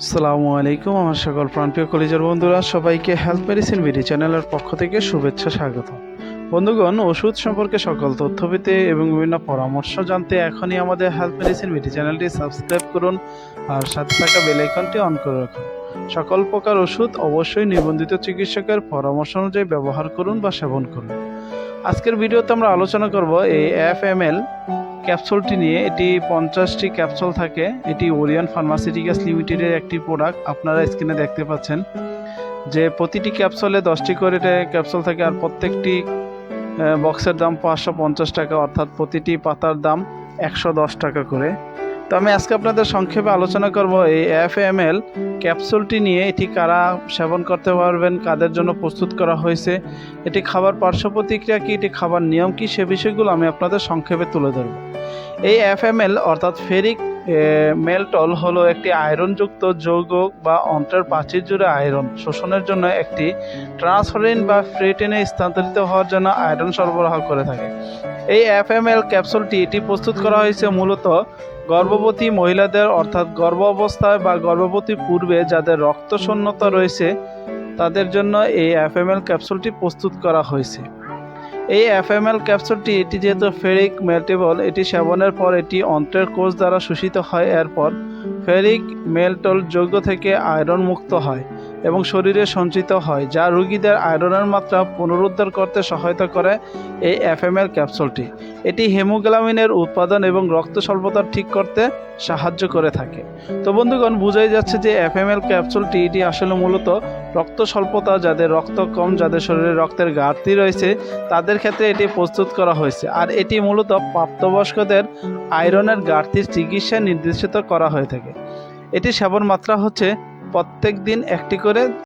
আসসালামু আলাইকুম, আমার সকল প্রাণপ্রিয় কলেজের বন্ধুরা, সবাইকে হেলথ মেডিসিন বিডি চ্যানেলের পক্ষ থেকে শুভেচ্ছা, স্বাগত। বন্ধুগণ, ওষুধ সম্পর্কে সকল তথ্য পেতে এবং বিভিন্ন পরামর্শ জানতে এখনই আমাদের হেলথ মেডিসিন বিডি চ্যানেলটি সাবস্ক্রাইব করুন আর সাথে থাকা বেল আইকনটি অন করে রাখুন। সকল প্রকার ওষুধ অবশ্যই নিবন্ধিত চিকিৎসকের পরামর্শ অনুযায়ী ব্যবহার করুন বা সেবন করুন। আজকের ভিডিওতে আমরা আলোচনা করব এই এফ এম এল ক্যাপসুলটি নিয়ে এটি পঞ্চাশটি ক্যাপসুল থাকে। এটি ওরিয়ান ফার্মাসিউটিক্যালস লিমিটেডের একটি প্রোডাক্ট আপনারা স্ক্রিনে দেখতে পাচ্ছেন যে প্রতিটি ক্যাপসুলে দশটি করে ক্যাপসুল থাকে আর প্রত্যেকটি বক্সের দাম পাঁচশো পঞ্চাশ টাকা। অর্থাৎ প্রতিটি পাতার দাম একশো দশ টাকা করে। তো আমি আজকে আপনাদের সংক্ষেপে আলোচনা করব এই এফ এম এল ক্যাপসুলটি নিয়ে, এটি কারা সেবন করতে পারবেন, কাদের জন্য প্রস্তুত করা হয়েছে, এটি খাবার পার্শ্ব প্রতিক্রিয়া কী, এটি খাবার নিয়ম কী, সে বিষয়গুলো আমি আপনাদের সংক্ষেপে তুলে ধরব। এই এফ এম এল অর্থাৎ ফেরিক মেলটল হলো একটি আয়রনযুক্ত যৌগ বা অন্ত্রের প্রাচীর জুড়ে আয়রন, শোষণের জন্য একটি ট্রান্সফারিন বা ফ্রেটিনে স্থানান্তরিত হওয়ার জন্য আয়রন সরবরাহ করে থাকে। এই এফএমএল ক্যাপসুলটি এটি প্রস্তুত করা হয়েছে মূলত গর্ভবতী মহিলাদের অর্থাৎ গর্ভ অবস্থায় বা গর্ভবতী পূর্বে যাদের রক্ত শূন্যতা রয়েছে, তাদের জন্য এই এফএমএল ক্যাপসুলটি প্রস্তুত করা হয়েছে। এই এফএমএল ক্যাপসুলটি এটি যেহেতু ফেরিক মেল্টেবল, এটি সেবনের পর এটি অন্ত্রের কোষ দ্বারা শোষিত হয়, এরপর ফেরিক মেল্টল যৌগ থেকে আয়রন মুক্ত হয়। এবং শরীরে সঞ্চিত হয়, যা রোগীদের আয়রনের মাত্রা পুনরুদ্ধার করতে সহায়তা করে এই এফএমএল ক্যাপসুলটি। এটি হেমোগ্লামিনের উৎপাদন এবং রক্ত স্বল্পতা ঠিক করতে সাহায্য করে থাকে। তো বন্ধুগণ, বোঝাই যাচ্ছে যে এফএমএল ক্যাপসুলটি, এটি আসলে মূলত রক্ত স্বল্পতা, যাদের রক্ত কম, যাদের শরীরে রক্তের ঘাটতি রয়েছে, তাদের ক্ষেত্রে এটি প্রস্তুত করা হয়েছে। আর এটি মূলত প্রাপ্তবয়স্কদের আয়রনের ঘাটতির চিকিৎসা নির্দেশিত করা হয়ে থাকে। এটি সেবন মাত্রা হচ্ছে প্রত্যেক দিন একটি করে